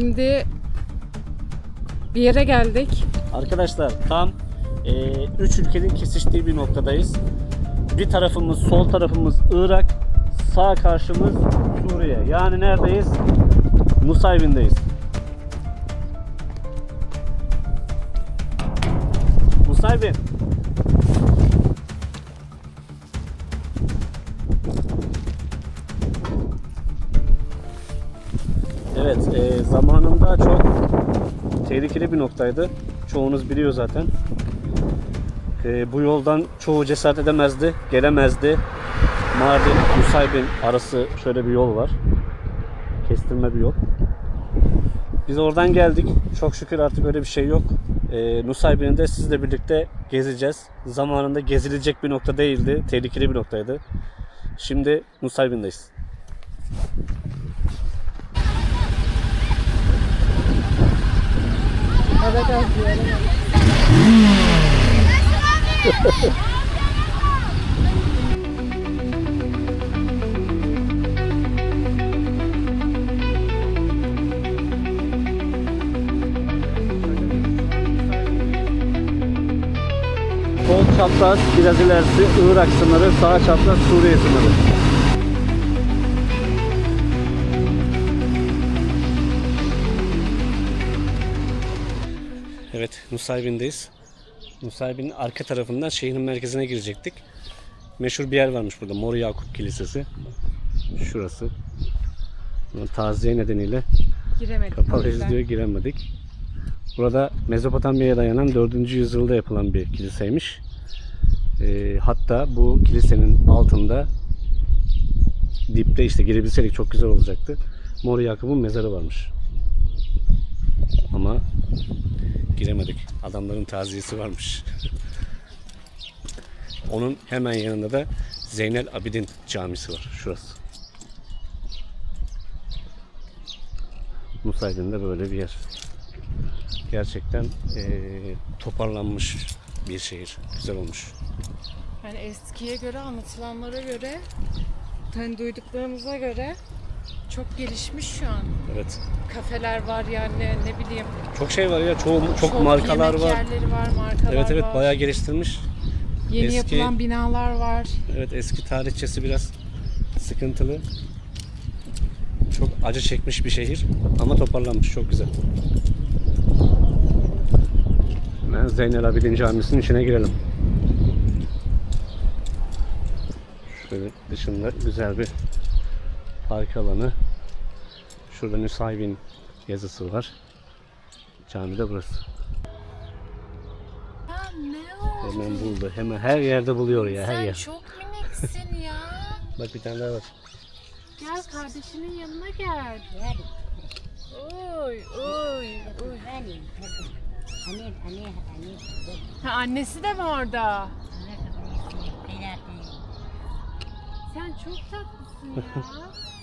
Şimdi bir yere geldik. Arkadaşlar tam 3 ülkenin kesiştiği bir noktadayız. Bir tarafımız sol tarafımız Irak, sağ karşımız Suriye. Yani neredeyiz? Nusaybin'deyiz. Evet, e, zamanında çok tehlikeli bir noktaydı. Çoğunuz biliyor zaten. E, bu yoldan çoğu cesaret edemezdi, gelemezdi. Mardin, Nusaybin arası şöyle bir yol var. Kestirme bir yol. Biz oradan geldik. Çok şükür artık öyle bir şey yok. E, Nusaybin'i de sizle birlikte gezeceğiz. Zamanında gezilecek bir nokta değildi. Tehlikeli bir noktaydı. Şimdi Nusaybin'deyiz. Sol çapraz biraz ilerisi Irak sınırı, sağ çapraz Suriye sınırı. Evet, Nusaybin'deyiz. Nusaybin'in arka tarafından şehrin merkezine girecektik. Meşhur bir yer varmış burada, Mor Yakup Kilisesi. Şurası. Taziye nedeniyle Giremedik. kapalıyız diyor, giremedik. Burada Mezopotamya'ya dayanan 4. yüzyılda yapılan bir kiliseymiş. Ee, hatta bu kilisenin altında dipte işte girebilseydik çok güzel olacaktı. Mor Yakup'un mezarı varmış. Ama giremedik. Adamların taziyesi varmış. Onun hemen yanında da Zeynel Abidin camisi var. Şurası. Nusaybin'de böyle bir yer. Gerçekten eee, toparlanmış bir şehir. Güzel olmuş. Yani eskiye göre, anlatılanlara göre, hani duyduklarımıza göre çok gelişmiş şu an. Evet. Kafeler var yani ne bileyim. Çok şey var ya. Çoğu, çok, markalar yemek var. yerleri var, markalar Evet evet var. bayağı geliştirmiş. Yeni eski- yapılan binalar var. Evet eski tarihçesi biraz sıkıntılı. Çok acı çekmiş bir şehir ama toparlanmış çok güzel. Hemen Zeynel Abidin Camisi'nin içine girelim. Şöyle dışında güzel bir park alanı. Şurada Nusaybin yazısı var. Cami de burası. Ya ne o? Hemen buldu. Hemen her yerde buluyor ya her Sen yer. çok miniksin ya. Bak bir tane daha var. Gel kardeşinin yanına gel. Oy oy oy. Anne, anne, anne. Ha, annesi de mi orada? Sen çok tatlısın ya.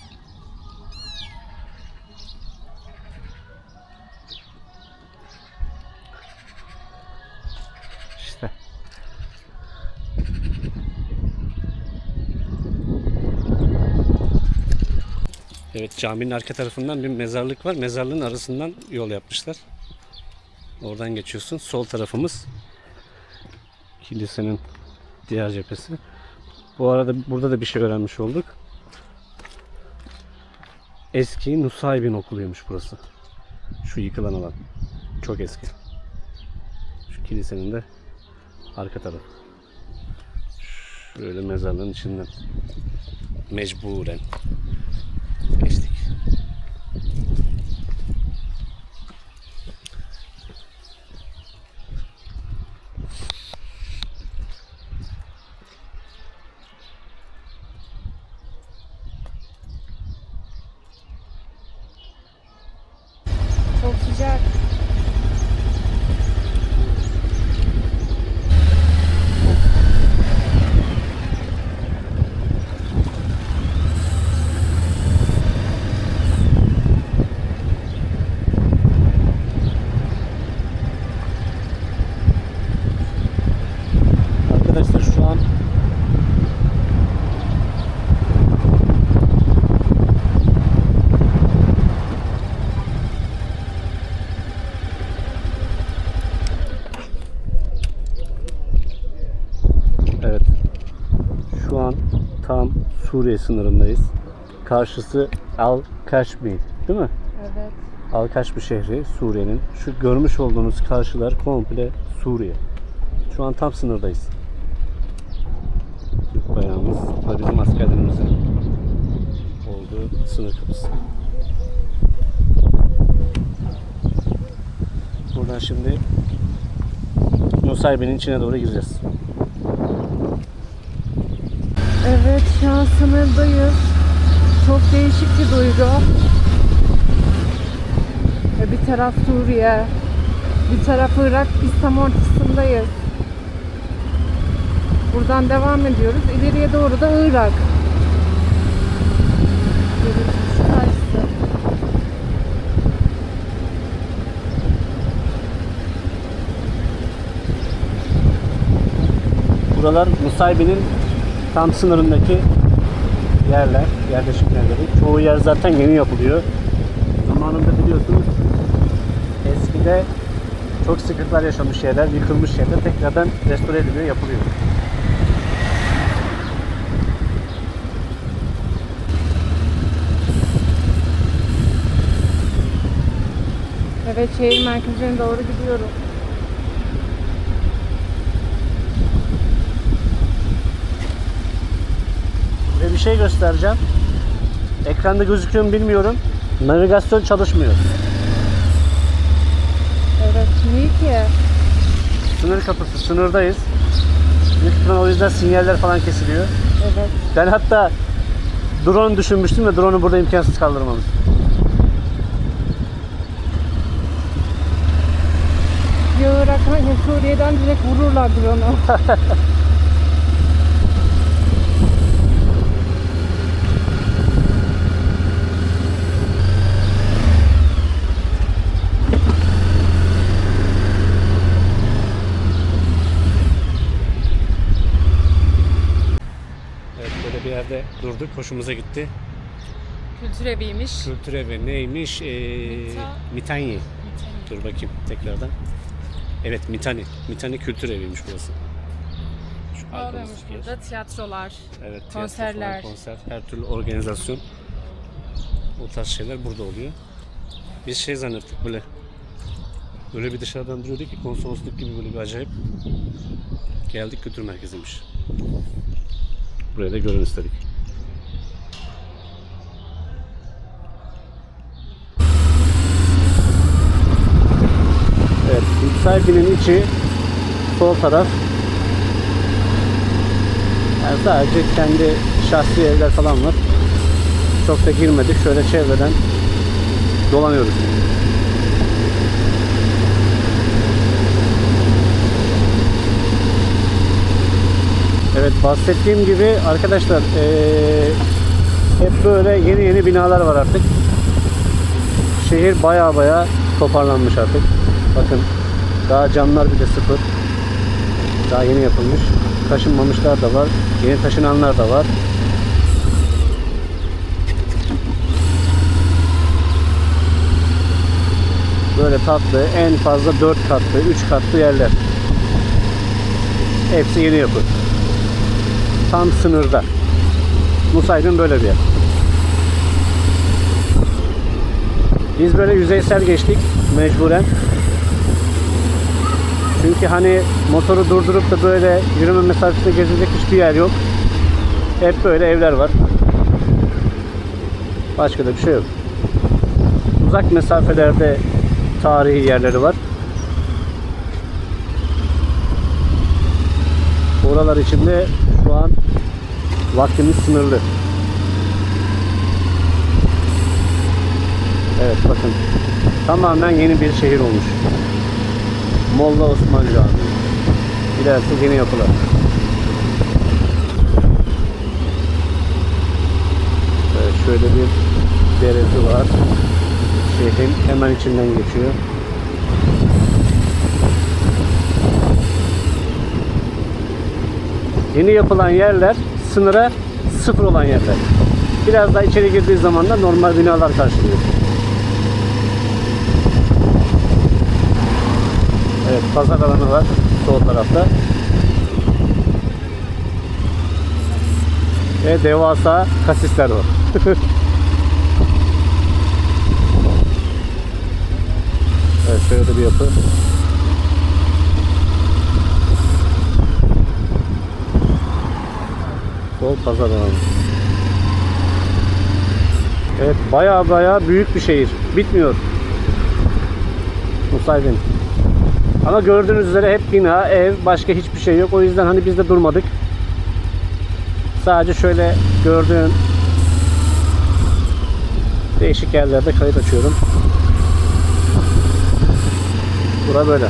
Evet caminin arka tarafından bir mezarlık var. Mezarlığın arasından yol yapmışlar. Oradan geçiyorsun. Sol tarafımız kilisenin diğer cephesi. Bu arada burada da bir şey öğrenmiş olduk. Eski Nusaybin okuluymuş burası. Şu yıkılan alan. Çok eski. Şu kilisenin de arka tarafı. Şöyle mezarlığın içinden. Mecburen geçtik. Çok sıcak. Arkadaşlar şu an tam Suriye sınırındayız. Karşısı Al Kaşmi değil mi? Evet. Al Kaşmi şehri Suriye'nin. Şu görmüş olduğunuz karşılar komple Suriye. Şu an tam sınırdayız. Bayrağımız ve bizim askerlerimizin olduğu sınır kapısı. Buradan şimdi Nusaybin'in içine doğru gireceğiz. Evet şu an sınırdayız. Çok değişik bir duygu. Ve bir taraf Suriye, bir taraf Irak, biz tam ortasındayız. Buradan devam ediyoruz. İleriye doğru da Irak. Buralar Nusaybin'in tam sınırındaki yerler, yerleşim yerleri. Çoğu yer zaten yeni yapılıyor. Zamanında biliyorsunuz eskide çok sıkıntılar yaşamış yerler, yıkılmış yerler tekrardan restore ediliyor, yapılıyor. Evet şehir merkezine doğru gidiyorum. Bir şey göstereceğim. Ekranda gözüküyor mu bilmiyorum. Navigasyon çalışmıyor. Evet niye ki? Sınır kapısı, sınırdayız. Büyük ihtimal o yüzden sinyaller falan kesiliyor. Evet. Ben hatta drone düşünmüştüm de drone'u burada imkansız kaldırmamız. Ya ya Suriye'den direkt vururlardır onu. Evet böyle bir yerde durduk. Hoşumuza gitti. Kültür eviymiş. Kültür evi neymiş? Ee, Mita- Mitanyi. Dur bakayım tekrardan. Evet Mitani. Mitani Kültür Evi'ymiş burası. Şu yer. burada tiyatrolar. Evet, konserler. falan, konser, her türlü organizasyon. O tarz şeyler burada oluyor. Biz şey zannettik böyle. Böyle bir dışarıdan duruyordu ki konsolosluk gibi böyle bir acayip. Geldik kültür merkeziymiş. Buraya da görün istedik. Evet, Müsaitliğinin içi sol taraf. Yani sadece kendi şahsi evler falan var. Çok da girmedik. Şöyle çevreden dolanıyoruz. Evet bahsettiğim gibi arkadaşlar eee, hep böyle yeni yeni binalar var artık. Şehir baya baya toparlanmış artık. Bakın daha camlar bile sıfır. Daha yeni yapılmış. Taşınmamışlar da var. Yeni taşınanlar da var. Böyle tatlı, en fazla 4 katlı, 3 katlı yerler. Hepsi yeni yapı. Tam sınırda. Nusaybin böyle bir yer. Biz böyle yüzeysel geçtik mecburen. Çünkü hani motoru durdurup da böyle yürüme mesafesinde gezilecek hiçbir yer yok. Hep böyle evler var. Başka da bir şey yok. Uzak mesafelerde tarihi yerleri var. Oralar içinde vaktimiz sınırlı. Evet bakın tamamen yeni bir şehir olmuş. Molla Osman Camii. İlerisi yeni yapılar. Evet, şöyle bir deresi var. Şehrin hemen içinden geçiyor. Yeni yapılan yerler sınıra sıfır olan yerler. Biraz daha içeri girdiği zaman da normal binalar karşılıyor. Evet pazar alanı var sol tarafta. Ve devasa kasisler var. evet şöyle bir yapı. Sol pazar alanı. Evet baya baya büyük bir şehir. Bitmiyor. Nusaybin. Ama gördüğünüz üzere hep bina, ev, başka hiçbir şey yok. O yüzden hani biz de durmadık. Sadece şöyle gördüğün değişik yerlerde kayıt açıyorum. Bura böyle.